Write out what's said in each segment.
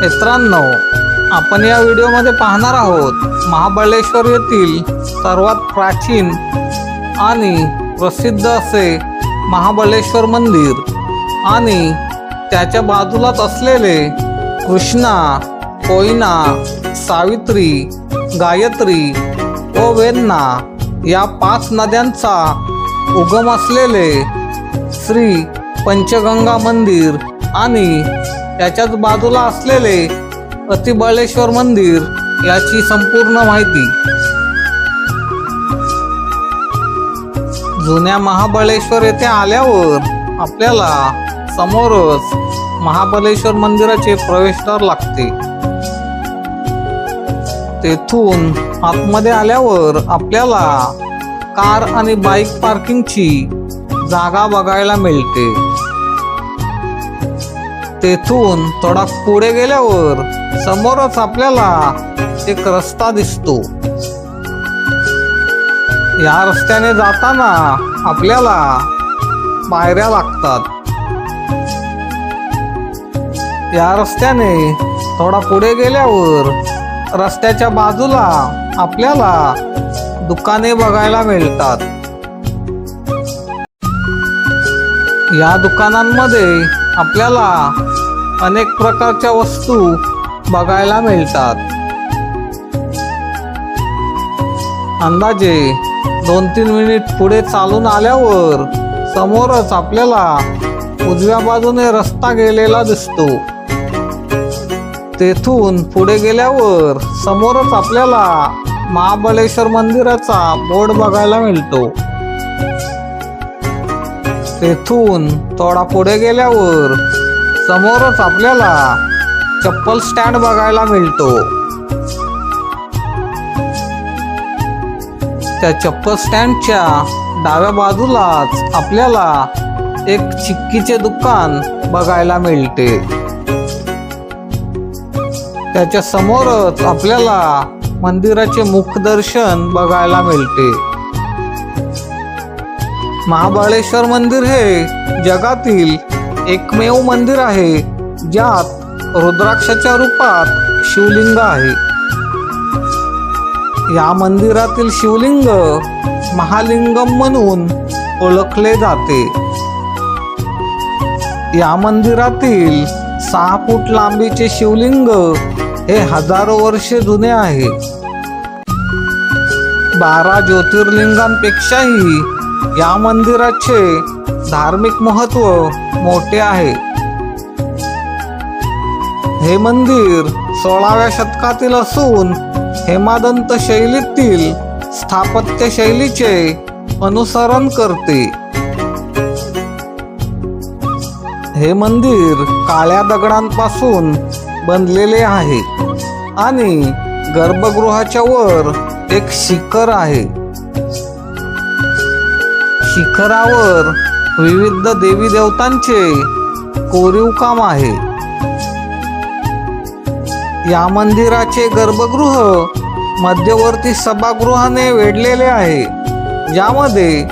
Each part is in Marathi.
मित्रांनो आपण या व्हिडिओमध्ये पाहणार आहोत महाबळेश्वर येथील सर्वात प्राचीन आणि प्रसिद्ध असे महाबळेश्वर मंदिर आणि त्याच्या बाजूलाच असलेले कृष्णा कोयना सावित्री गायत्री व वेन्ना या पाच नद्यांचा उगम असलेले श्री पंचगंगा मंदिर आणि त्याच्याच बाजूला असलेले अतिबळेश्वर मंदिर याची संपूर्ण माहिती. जुन्या महाबळेश्वर येथे आल्यावर आपल्याला समोरच महाबळेश्वर मंदिराचे प्रवेशद्वार लागते. तेथून आतमध्ये आल्यावर आपल्याला कार आणि बाईक पार्किंगची जागा बघायला मिळते. तेथून थोडा पुढे गेल्यावर समोरच आपल्याला एक रस्ता दिसतो. या रस्त्याने जाताना आपल्याला पायऱ्या लागतात. या रस्त्याने थोडा पुढे गेल्यावर रस्त्याच्या बाजूला आपल्याला दुकाने बघायला मिळतात. या दुकानांमध्ये आपल्याला अनेक प्रकारच्या वस्तू बघायला मिळतात. अंदाजे दोन तीन मिनिट पुढे चालून आल्यावर समोरच आपल्याला उजव्या बाजूने रस्ता गेलेला दिसतो. तेथून पुढे गेल्यावर समोरच आपल्याला महाबळेश्वर मंदिराचा बोर्ड बघायला मिळतो. तेथून थोडा पुढे गेल्यावर समोरच आपल्याला चप्पल स्टँड बघायला मिळतो. त्या चप्पल स्टँडच्या डाव्या बाजूलाच आपल्याला एक चिक्कीचे दुकान बघायला मिळते. त्याच्या समोरच आपल्याला मंदिराचे मुखदर्शन बघायला मिळते. महाबळेश्वर मंदिर हे जगातील एकमेव मंदिर आहे ज्यात रुद्राक्षाच्या रूपात शिवलिंग आहे. या मंदिरातील शिवलिंग महालिंगम म्हणून ओळखले जाते. या मंदिरातील सहा फूट लांबीचे शिवलिंग हे हजारो वर्षे जुने आहे. बारा ज्योतिर्लिंगांपेक्षाही या मंदिराचे धार्मिक महत्त्व मोठे आहे. हे मंदिर सोळाव्या शतकातील असून हेमादंत शैलीतील स्थापत्य शैलीचे अनुसरण करते. हे मंदिर काळ्या दगडांपासून बनलेले आहे आणि गर्भगृहाच्या वर एक शिखर आहे. शिखरावर विविध देवी देवतांचे कोरीव काम आहे. या मंदिराचे गर्भगृह मध्यवर्ती सभागृहाने वेढलेले आहे. ज्यामध्ये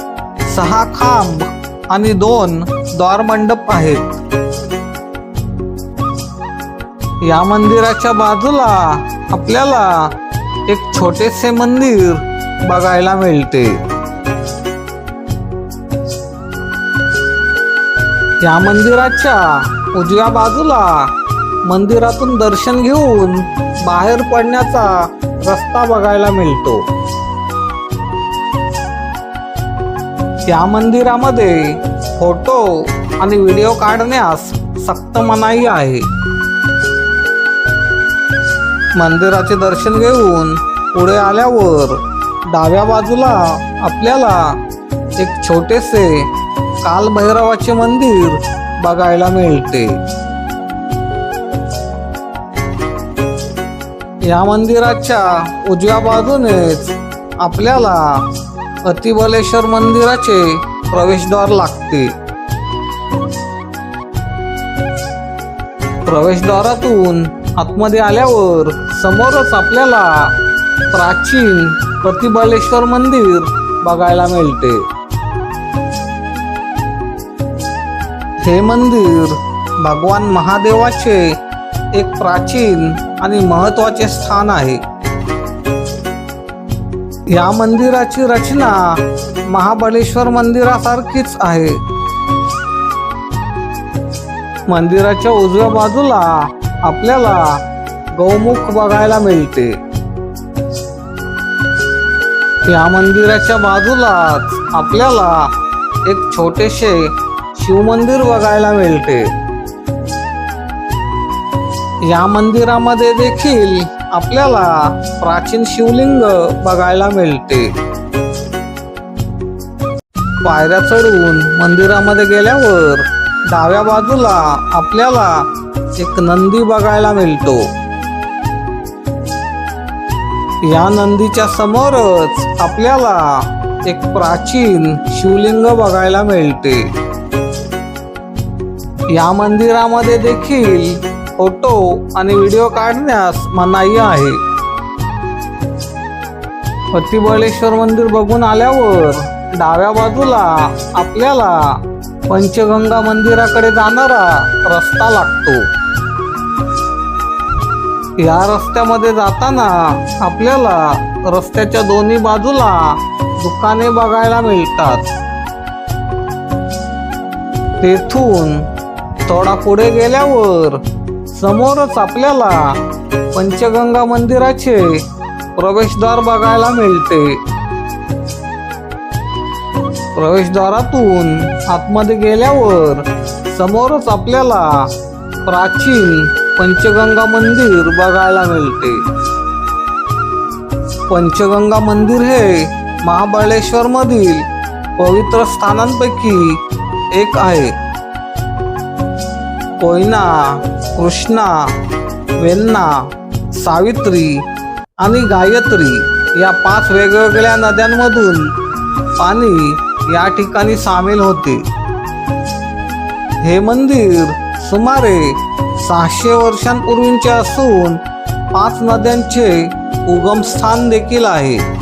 सहा खांब आणि दोन द्वारमंडप आहेत. या मंदिराच्या बाजूला आपल्याला एक छोटेसे मंदिर बघायला मिळते. या मंदिराच्या उजव्या बाजूला मंदिरातून दर्शन घेऊन बाहेर पडण्याचा रस्ता बघायला मिळतो. या मंदिरामध्ये फोटो आणि व्हिडिओ काढण्यास सक्त मनाई आहे. मंदिराचे दर्शन घेऊन पुढे आल्यावर डाव्या बाजूला आपल्याला एक छोटेसे कालभैरवाचे मंदिर बघायला मिळते. या मंदिराच्या उजव्या बाजूनेच आपल्याला अतिबलेश्वर मंदिराचे प्रवेशद्वार लागते. प्रवेशद्वारातून आतमध्ये आल्यावर समोरच आपल्याला प्राचीन प्रतिबलेश्वर मंदिर बघायला मिळते. हे मंदिर भगवान महादेवाचे एक प्राचीन आणि महत्त्वाचे स्थान आहे. या मंदिराची रचना महाबळेश्वर मंदिरासारखीच आहे. मंदिराच्या उजव्या बाजूला आपल्याला गौमुख बघायला मिळते. या मंदिराच्या बाजूलाच आपल्याला एक छोटेसे शिवमंदिर बघायला मिळते. या मंदिरामध्ये देखील आपल्याला प्राचीन शिवलिंग बघायला मिळते. पायऱ्या चढून मंदिरामध्ये गेल्यावर डाव्या बाजूला आपल्याला एक नंदी बघायला मिळतो. या नंदीच्या समोरच आपल्याला एक प्राचीन शिवलिंग बघायला मिळते. या मंदिरामध्ये देखील फोटो आणि व्हिडिओ काढण्यास मनाई आहे. पतिबळेश्वर मंदिर बघून आल्यावर डाव्या बाजूला आपल्याला पंचगंगा मंदिराकडे जाणारा रस्ता लागतो. या रस्त्यामध्ये जाताना आपल्याला रस्त्याच्या दोन्ही बाजूला दुकाने बघायला मिळतात. तेथून थोडा पुढे गेल्यावर समोरच आपल्याला पंचगंगा मंदिराचे प्रवेशद्वार बघायला मिळते. प्रवेशद्वारातून आतमध्ये गेल्यावर समोरच आपल्याला प्राचीन पंचगंगा मंदिर बघायला मिळते. पंचगंगा मंदिर हे महाबळेश्वर मधील पवित्र स्थानांपैकी एक आहे. कोयना कृष्णा वेन्ना सावित्री आणि गायत्री या पाच वेगवेगळ्या नद्यांमधून पाणी या ठिकाणी सामील होते. हे मंदिर सुमारे सहाशे वर्षांपूर्वीचे असून पाच नद्यांचे उगमस्थान देखील आहे.